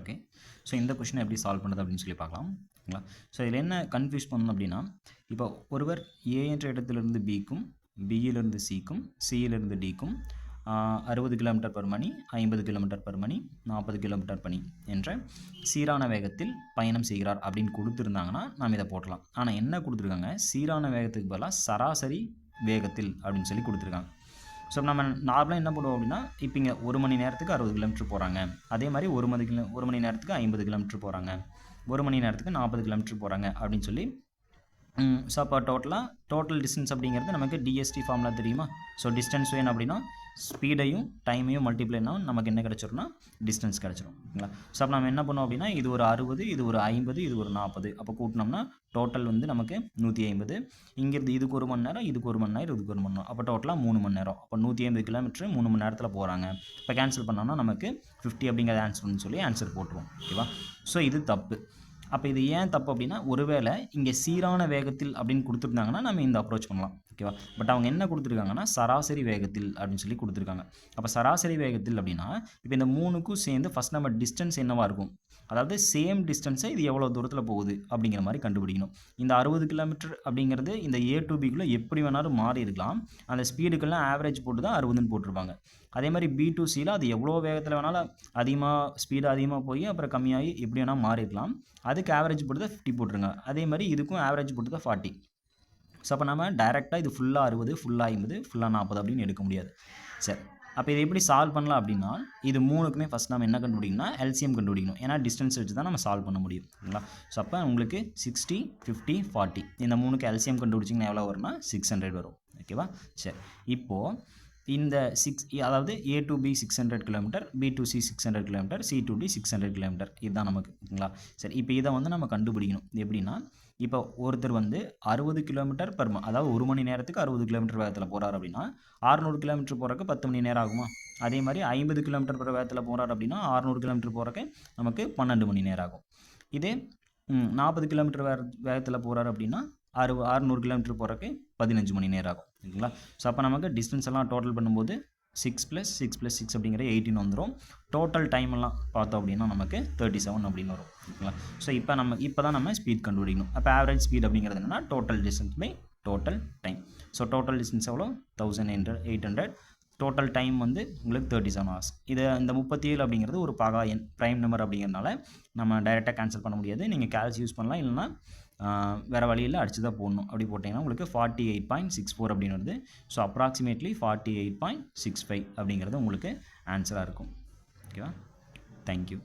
Okay so இந்த கொஷினை எப்படி சால்வ் பண்ணுறது அப்படின்னு சொல்லி பார்க்கலாம். ஓகேங்களா? ஸோ இதில் என்ன கன்ஃபியூஸ் பண்ணணும் அப்படின்னா இப்போ ஒருவர் ஏ என்ற இடத்துலேருந்து பிக்கும் பியிலிருந்து சிக்கும் சியிலிருந்து டிக்கும் அறுபது கிலோமீட்டர் பர் மணி ஐம்பது கிலோமீட்டர் பர் மணி நாற்பது கிலோமீட்டர் பணி என்ற சீரான வேகத்தில் பயணம் செய்கிறார் அப்படின்னு கொடுத்துருந்தாங்கன்னா நாம் இதை போட்டலாம். ஆனால் என்ன கொடுத்துருக்காங்க? சீரான வேகத்துக்கு பதிலாக சராசரி வேகத்தில் அப்படின்னு சொல்லி கொடுத்துருக்காங்க. ஸோ நம்ம நார்மலாக என்ன பண்ணுவோம் அப்படின்னா இப்போ இங்கே ஒரு மணி நேரத்துக்கு அறுபது கிலோமீட்டர் போகிறாங்க அதே மாதிரி ஒரு மணி கிலோ ஒரு மணி நேரத்துக்கு ஐம்பது கிலோமீட்டர் போகிறாங்க ஒரு மணி நேரத்துக்கு நாற்பது கிலோமீட்டர் போகிறாங்க அப்படின்னு சொல்லி ஸோ அப்போ டோட்டலாக டோட்டல் டிஸ்டன்ஸ் அப்படிங்கிறது நமக்கு டிஎஸ்டி ஃபார்முலா தெரியுமா? ஸோ டிஸ்டன்ஸ் வேணும் அப்படின்னா ஸ்பீடையும் டைமையும் மல்டிப்ளைனா நமக்கு என்ன கிடச்சிரும்னா டிஸ்டன்ஸ் கிடச்சிரும். ஓகேங்களா? ஸோ அப்போ நம்ம என்ன பண்ணோம் அப்படின்னா இது ஒரு அறுபது இது ஒரு ஐம்பது இது ஒரு நாற்பது. அப்போ கூட்டினோம்னா டோட்டல் வந்து நமக்கு நூற்றி ஐம்பது. இங்கேருந்து இதுக்கு ஒரு மணி நேரம் இதுக்கு ஒரு மணி நேரம் இதுக்கு ஒரு மணி நேரம். அப்போ டோட்டலாக மூணு மணி நேரம். அப்போ நூற்றி ஐம்பது கிலோமீட்டர் மூணு மணி நேரத்தில் போகிறாங்க இப்போ கேன்சல் பண்ணோம்னா நமக்கு ஃபிஃப்டி அப்படிங்கிற ஆன்சர்னு சொல்லி ஆன்சர் போட்டுருவோம். ஓகேவா? ஸோ இது தப்பு. அப்போ இது ஏன் தப்பு அப்படின்னா ஒருவேளை இங்கே சீரான வேகத்தில் அப்படின்னு கொடுத்துருந்தாங்கன்னா நம்ம இந்த அப்ரோச் பண்ணலாம். ஓகேவா? பட் அவங்க என்ன கொடுத்துருக்காங்கன்னா சராசரி வேகத்தில் அப்படின்னு சொல்லி கொடுத்துருக்காங்க. அப்போ சராசரி வேகத்தில் அப்படின்னா இப்போ இந்த மூணுக்கும் சேர்ந்து ஃபஸ்ட் நம்ம டிஸ்டன்ஸ் என்னவாக இருக்கும்? அதாவது சேம் டிஸ்டன்ஸை இது எவ்வளோ தூரத்தில் போகுது அப்படிங்கிற மாதிரி கண்டுபிடிக்கணும். இந்த அறுபது கிலோமீட்டர் அப்படிங்கிறது இந்த ஏ டு பிக்குள்ளே எப்படி வேணாலும் மாறி இருக்கலாம். அந்த ஸ்பீடுக்கெல்லாம் ஆவரேஜ் போட்டு தான் அறுபதுன்னு போட்டிருப்பாங்க. அதே மாதிரி பி டு சியில் அது எவ்வளோ வேகத்தில் வேணாலும் அதிகமாக ஸ்பீடு அதிகமாக போய் அப்புறம் கம்மியாகி எப்படி வேணால் மாறிடலாம் அதுக்கு ஆவரேஜ் போட்டு தான் ஃபிஃப்டி போட்டுருங்க அதே மாதிரி இதுக்கும் ஆவரேஜ் போட்டு தான் ஃபார்ட்டி ஸோ அப்போ நம்ம டைரெக்டாக இது ஃபுல்லாக அறுபது ஃபுல்லாக ஐம்பது ஃபுல்லாக நாற்பது அப்படின்னு எடுக்க முடியாது. சரி. அப்போ இதை எப்படி சால்வ் பண்ணலாம் அப்படின்னா இது மூணுக்குமே ஃபஸ்ட் நம்ம என்ன கண்டுபிடிக்கணும்னா எல்சிஎம் கண்டுபிடிக்கணும். ஏன்னா டிஸ்டன்ஸ் வச்சு தான் நம்ம சால்வ் பண்ண முடியும். ஓகேங்களா ஸோ அப்போ உங்களுக்கு சிக்ஸ்டி ஃபிஃப்டி ஃபார்ட்டி இந்த மூணுக்கு எல்சிஎம் கண்டுபிடிச்சிங்கன்னா எவ்வளோ வரும்னா சிக்ஸ் ஹண்ட்ரட் வரும். ஓகேவா சரி. இப்போது இந்த சிக்ஸ் அதாவது A to B six hundred kilometre B to C six hundred kilometre C to D six hundred kilometre இதுதான் நமக்கு ஓகேங்களா? சரி இப்போ இதை வந்து நம்ம கண்டுபிடிக்கணும். எப்படின்னா இப்போ ஒருத்தர் வந்து அறுபது கிலோமீட்டர் பர் அதாவது ஒரு மணி நேரத்துக்கு அறுபது கிலோமீட்டர் வேகத்தில் போகிறார் அப்படின்னா அறுநூறு கிலோமீட்டர் போகிறக்கு பத்து மணி நேரம் ஆகுமா? அதே மாதிரி ஐம்பது கிலோமீட்டர் பிற வேகத்தில் போகிறார் அப்படின்னா அறுநூறு கிலோமீட்டர் போகிறக்கு நமக்கு பன்னெண்டு மணி நேரம் ஆகும். இதே நாற்பது கிலோமீட்டர் வேக வேகத்தில் போகிறார் அப்படின்னா அறு அறுநூறு கிலோமீட்டர் போகிறக்கு பதினஞ்சு மணி நேரம் ஆகும் ஓகேங்களா ஸோ அப்போ நமக்கு டிஸ்டன்ஸ் எல்லாம் டோட்டல் பண்ணும்போது six plus six plus six அப்படிங்கிற எயிட்டின் வந்துடும் டோட்டல் டைம் எல்லாம் பார்த்தோம் அப்படின்னா நமக்கு தேர்ட்டி செவன் அப்படின்னு வரும் ஓகேங்களா ஸோ இப்போ நம்ம இப்போ தான் நம்ம ஸ்பீட் கண்டுபிடிக்கணும். அப்போ ஆவரேஜ் ஸ்பீட் அப்படிங்கிறது என்னன்னா total distance by total time so total distance எவ்வளோ thousand hundred eight hundred total time வந்து உங்களுக்கு தேர்ட்டி செவன் ஹவர்ஸ் இது இந்த முப்பத்தி ஏழு அப்படிங்கிறது ஒரு பகா எண் ப்ரைம் நம்பர் அப்படிங்கிறதுனால நம்ம டைரெக்டாக கேன்சல் பண்ண முடியாது. நீங்கள் கேல்ஸ் யூஸ் பண்ணலாம் இல்லைனா வேறு வழியில் அடிச்சு தான் போடணும். அப்படி போட்டிங்கன்னா உங்களுக்கு forty eight point six four அப்படின்னு வருது. So approximately forty eight point six five அப்படிங்கிறது உங்களுக்கு ஆன்சராக இருக்கும். ஓகேவா தேங்க்யூ